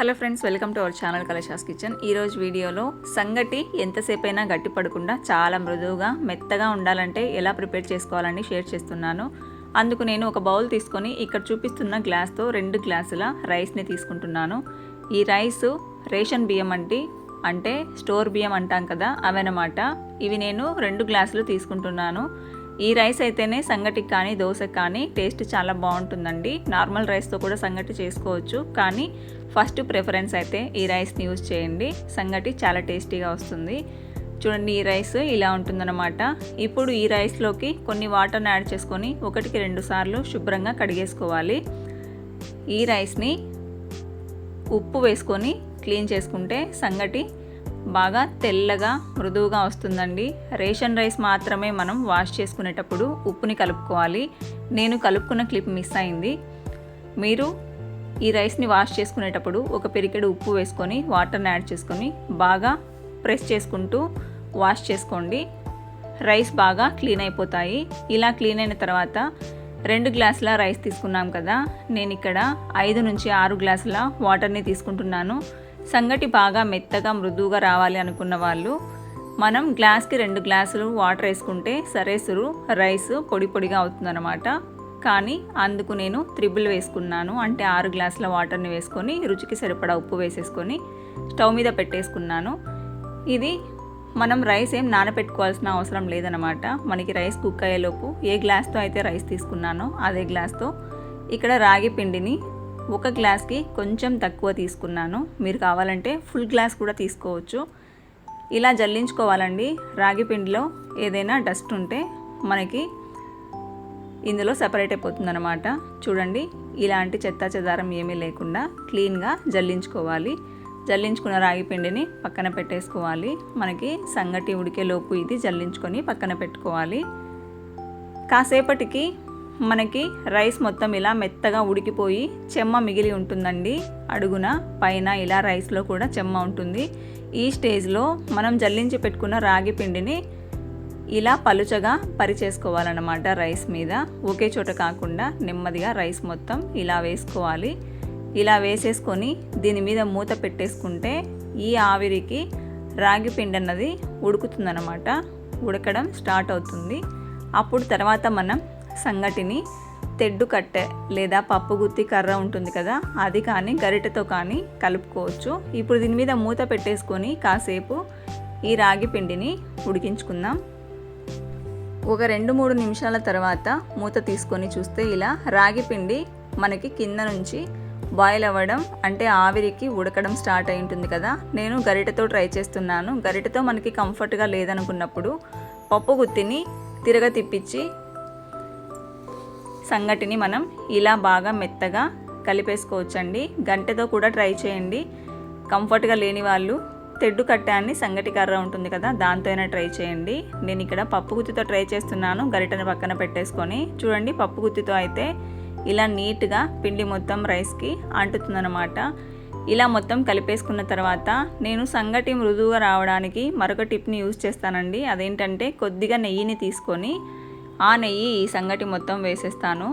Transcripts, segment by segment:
Hello friends welcome to our channel Kalasha's kitchen. ఈరోజు వీడియోలో సంగటి ఎంతసేపు అయినా గట్టి పడకుండా చాలా మృదువుగా మెత్తగా ఉండాలంటే ఎలా ప్రిపేర్ చేసుకోవాలని షేర్ చేస్తున్నాను. అందుకు నేను ఒక బౌల్ తీసుకొని ఇక్కడ చూపిస్తున్న గ్లాస్తో రెండు గ్లాసుల రైస్ని తీసుకుంటున్నాను. ఈ రైస్ రేషన్ బియ్యం అంటే అంటే స్టోర్ బియ్యం అంటాం కదా అవన్నమాట. ఇవి నేను రెండు గ్లాసులు తీసుకుంటున్నాను. ఈ రైస్ అయితేనే సంగటికి కానీ దోశకి కానీ టేస్ట్ చాలా బాగుంటుందండి. నార్మల్ రైస్తో కూడా సంగటి చేసుకోవచ్చు. కానీ ఫస్ట్ ప్రిఫరెన్స్ అయితే ఈ రైస్ని యూజ్ చేయండి. సంగటి చాలా టేస్టీగా వస్తుంది. చూడండి ఈ రైస్ ఇలా ఉంటుందన్నమాట. ఇప్పుడు ఈ రైస్లోకి కొన్ని వాటర్ని యాడ్ చేసుకొని ఒకటికి రెండు సార్లు శుభ్రంగా కడిగేసుకోవాలి. ఈ రైస్ని ఉప్పు వేసుకొని క్లీన్ చేసుకుంటే సంగటి బాగా తెల్లగా మృదువుగా వస్తుందండి. రేషన్ రైస్ మాత్రమే మనం వాష్ చేసుకునేటప్పుడు ఉప్పుని కలుపుకోవాలి. నేను కలుపుకున్న క్లిప్ మిస్ అయింది. మీరు ఈ రైస్ని వాష్ చేసుకునేటప్పుడు ఒక పెరికెడు ఉప్పు వేసుకొని వాటర్ని యాడ్ చేసుకొని బాగా ప్రెస్ చేసుకుంటూ వాష్ చేసుకోండి. రైస్ బాగా క్లీన్ అయిపోతాయి. ఇలా క్లీన్ అయిన తర్వాత రెండు గ్లాసుల రైస్ తీసుకున్నాం కదా నేను ఇక్కడ ఐదు నుంచి ఆరు గ్లాసుల వాటర్ని తీసుకుంటున్నాను. సంగటి బాగా మెత్తగా మృదువుగా రావాలి అనుకున్న వాళ్ళు మనం గ్లాస్కి రెండు గ్లాసులు వాటర్ వేసుకుంటే సరేసురు రైస్ పొడి పొడిగా అవుతుందన్నమాట. కానీ అందుకు నేను త్రిబుల్ వేసుకున్నాను. అంటే ఆరు గ్లాసుల వాటర్ని వేసుకొని రుచికి సరిపడా ఉప్పు వేసేసుకొని స్టవ్ మీద పెట్టేసుకున్నాను. ఇది మనం రైస్ ఏం నానబెట్టుకోవాల్సిన అవసరం లేదనమాట మనకి రైస్ కుక్ అయ్యేలోపు ఏ గ్లాస్తో అయితే రైస్ తీసుకున్నానో అదే గ్లాస్తో ఇక్కడ రాగి పిండిని ఒక గ్లాస్కి కొంచెం తక్కువ తీసుకున్నాను. మీరు కావాలంటే ఫుల్ గ్లాస్ కూడా తీసుకోవచ్చు. ఇలా జల్లించుకోవాలండి. రాగి పిండిలో ఏదైనా డస్ట్ ఉంటే మనకి ఇందులో సెపరేట్ అయిపోతుంది అనమాట చూడండి ఇలాంటి చెత్త చెదారం ఏమీ లేకుండా క్లీన్గా జల్లించుకోవాలి. జల్లించుకున్న రాగి పిండిని పక్కన పెట్టేసుకోవాలి. మనకి సంగటి ఉడికేలోపు ఇది జల్లించుకొని పక్కన పెట్టుకోవాలి. కాసేపటికి మనకి రైస్ మొత్తం ఇలా మెత్తగా ఉడికిపోయి చెమ్మ మిగిలి ఉంటుందండి. అడుగున పైన ఇలా రైస్లో కూడా చెమ్మ ఉంటుంది. ఈ స్టేజ్లో మనం జల్లించి పెట్టుకున్న రాగి పిండిని ఇలా పలుచగా పరిచేసుకోవాలన్నమాట రైస్ మీద. ఒకే చోట కాకుండా నెమ్మదిగా రైస్ మొత్తం ఇలా వేసుకోవాలి. ఇలా వేసేసుకొని దీని మీద మూత పెట్టేసుకుంటే ఈ ఆవిరికి రాగి పిండి అన్నది ఉడుకుతుందన్నమాట. ఉడకడం స్టార్ట్ అవుతుంది. అప్పుడు తర్వాత మనం సంగటిని తెడ్డు కట్టె లేదా పప్పు గుత్తి కర్ర ఉంటుంది కదా అది కానీ గరిటెతో కానీ కలుపుకోవచ్చు. ఇప్పుడు దీని మీద మూత పెట్టేసుకొని కాసేపు ఈ రాగి పిండిని ఉడికించుకుందాం. ఒక రెండు మూడు నిమిషాల తర్వాత మూత తీసుకొని చూస్తే ఇలా రాగి పిండి మనకి కింద నుంచి బాయిల్ అవ్వడం అంటే ఆవిరికి ఉడకడం స్టార్ట్ అయి ఉంటుంది కదా. నేను గరిటెతో ట్రై చేస్తున్నాను. గరిటెతో మనకి కంఫర్ట్గా లేదనుకున్నప్పుడు పప్పు గుత్తిని తిరగ తిప్పించి సంగటిని మనం ఇలా బాగా మెత్తగా కలిపేసుకోవచ్చండి. గంటెతో కూడా ట్రై చేయండి. కంఫర్ట్గా లేని వాళ్ళు తెడ్డు కట్టాన్ని సంగటి కర్ర ఉంటుంది కదా దాంతో అయినా ట్రై చేయండి. నేను ఇక్కడ పప్పు గుత్తితో ట్రై చేస్తున్నాను గరిటను పక్కన పెట్టేసుకొని. చూడండి పప్పు గుత్తితో అయితే ఇలా నీట్గా పిండి మొత్తం రైస్కి అంటుతుందన్నమాట. ఇలా మొత్తం కలిపేసుకున్న తర్వాత నేను సంగటి మృదువుగా రావడానికి మరొక టిప్ని యూజ్ చేస్తానండి. అదేంటంటే కొద్దిగా నెయ్యిని తీసుకొని ఆ నెయ్యి ఈ సంగటి మొత్తం వేసేస్తాను.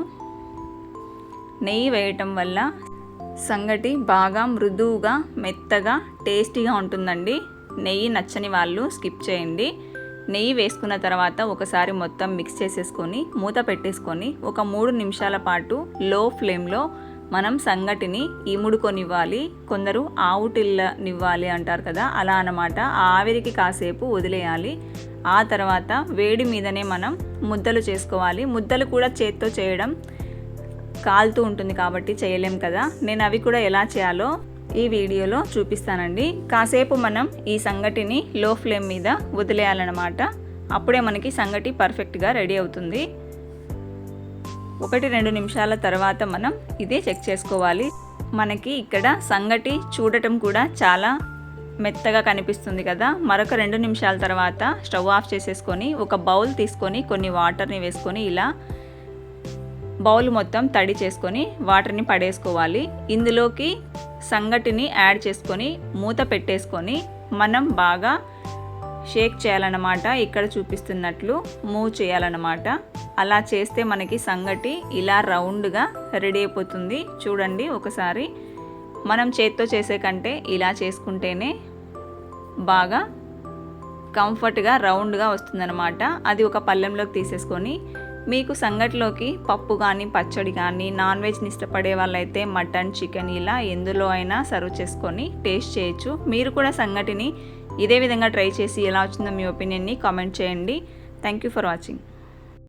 నెయ్యి వేయటం వల్ల సంగటి బాగా మృదువుగా మెత్తగా టేస్టీగా ఉంటుందండి. నెయ్యి నచ్చని వాళ్ళు స్కిప్ చేయండి. నెయ్యి వేసుకున్న తర్వాత ఒకసారి మొత్తం మిక్స్ చేసేసుకొని మూత పెట్టేసుకొని ఒక మూడు నిమిషాల పాటు లో ఫ్లేమ్లో మనం సంగటిని ఇముడుకొనివ్వాలి. కొందరు ఆవుటిల్లనివ్వాలి అంటారు కదా అలా అన్నమాట. ఆవిరికి కాసేపు వదిలేయాలి. ఆ తర్వాత వేడి మీదనే మనం ముద్దలు చేసుకోవాలి. ముద్దలు కూడా చేత్తో చేయడం కాలుతూ ఉంటుంది కాబట్టి చేయలేం కదా. నేను అవి కూడా ఎలా చేయాలో ఈ వీడియోలో చూపిస్తానండి. కాసేపు మనం ఈ సంగటిని లో ఫ్లేమ్ మీద వదిలేయాలన్నమాట. అప్పుడే మనకి సంగటి పర్ఫెక్ట్గా రెడీ అవుతుంది. ఒకటి రెండు నిమిషాల తర్వాత మనం ఇది చెక్ చేసుకోవాలి. మనకి ఇక్కడ సంగటి చూడటం కూడా చాలా మెత్తగా కనిపిస్తుంది కదా. మరొక రెండు నిమిషాల తర్వాత స్టవ్ ఆఫ్ చేసేసుకొని ఒక బౌల్ తీసుకొని కొన్ని వాటర్ని వేసుకొని ఇలా బౌల్ మొత్తం తడి చేసుకొని వాటర్ని పడేసుకోవాలి. ఇందులోకి సంగటిని యాడ్ చేసుకొని మూత పెట్టేసుకొని మనం బాగా షేక్ చేయాలన్నమాట. ఇక్కడ చూపిస్తున్నట్లు మూవ్ చేయాలన్నమాట. అలా చేస్తే మనకి సంగటి ఇలా రౌండ్గా రెడీ అయిపోతుంది. చూడండి ఒకసారి. మనం చేత్తో చేసే కంటే ఇలా చేసుకుంటేనే బాగా కంఫర్ట్గా రౌండ్గా వస్తుందన్నమాట. అది ఒక పళ్ళెంలోకి తీసేసుకొని మీకు సంగటిలోకి పప్పు కానీ పచ్చడి కానీ నాన్ వెజ్ని ఇష్టపడే వాళ్ళైతే మటన్ చికెన్ ఇలా ఎందులో అయినా సర్వ్ చేసుకొని టేస్ట్ చేయొచ్చు. మీరు కూడా సంగటిని ఇదే విధంగా ట్రై చేసి ఎలా వచ్చిందో మీ ఒపీనియన్ని కామెంట్ చేయండి. Thank you for watching.